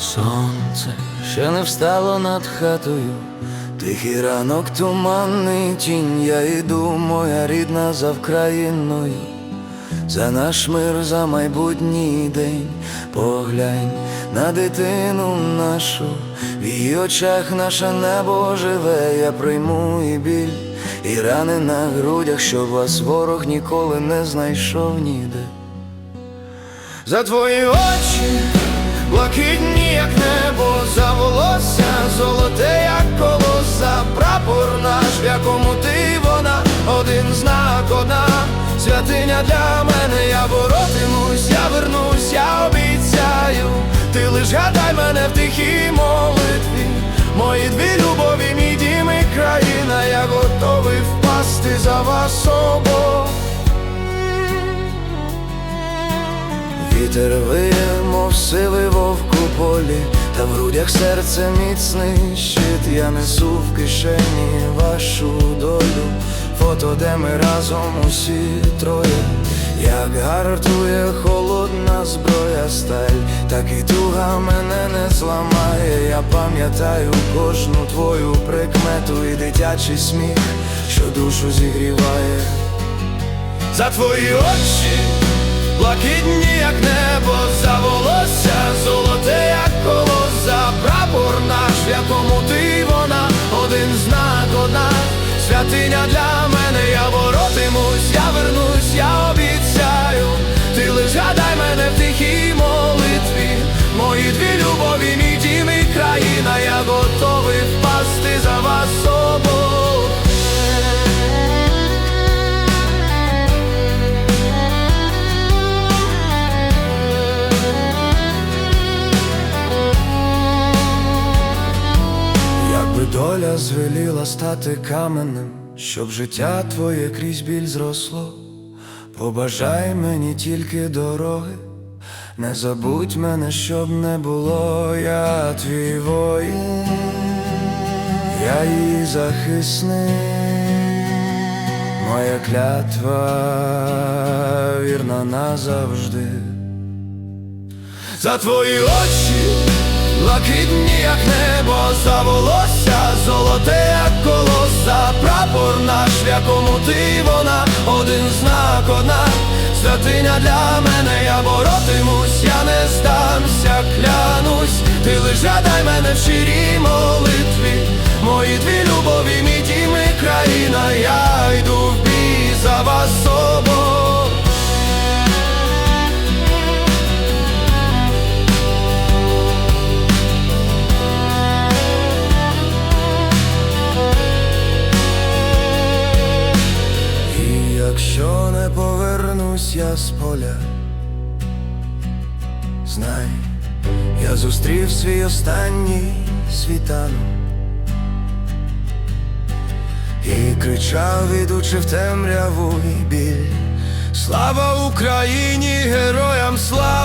Сонце ще не встало над хатою, тихий ранок, туманний тінь, я йду, моя рідна за Вкраїною, за наш мир, за майбутній день, поглянь на дитину нашу, в її очах наше небо живе, я прийму і біль, і рани на грудях, щоб вас ворог ніколи не знайшов ніде. За твої очі, блакитні, як небо, за волосся, золоте, як колоса, прапор наш, в якому ти вона, один знак, одна. Святиня для мене, я боротимусь, я вернусь, я обіцяю, ти лиш гадай мене в тихій молитві, мої дві любові, мій дім і країна, я готовий впасти за вас обох. Вітер виє, мов сивий вовк у полі, та в грудях серце міцний щит, я несу в кишені вашу долю, фото, де ми разом усі троє, як гартує холодна зброя сталь, так і туга мене не зламає, я пам'ятаю кожну твою прикмету і дитячий сміх, що душу зігріває. За твої очі святиня для мене, я боротимусь, я вернусь, я обіцяю, ти лиш гадай мене в тихій молитві, мої дві любові, мій дім і країна, я готовий впасти за вас доля звеліла стати каменем, щоб життя твоє крізь біль зросло, побажай мені тільки дороги, не забудь мене, щоб не було, я твій воїн, я її захисник, моя клятва вірна назавжди. За твої очі, блакитні, як небо, за волосся, золоте, як колоса, прапор наш, якому ти вона, один знак, одна. Святиня для мене, я боротимусь, я не здамся, клянусь, ти лише дай мене в щирій повернусь я з поля, знай, я зустрів свій останній світанок. І кричав, ідучи в темряву і біль. Слава Україні, героям слава,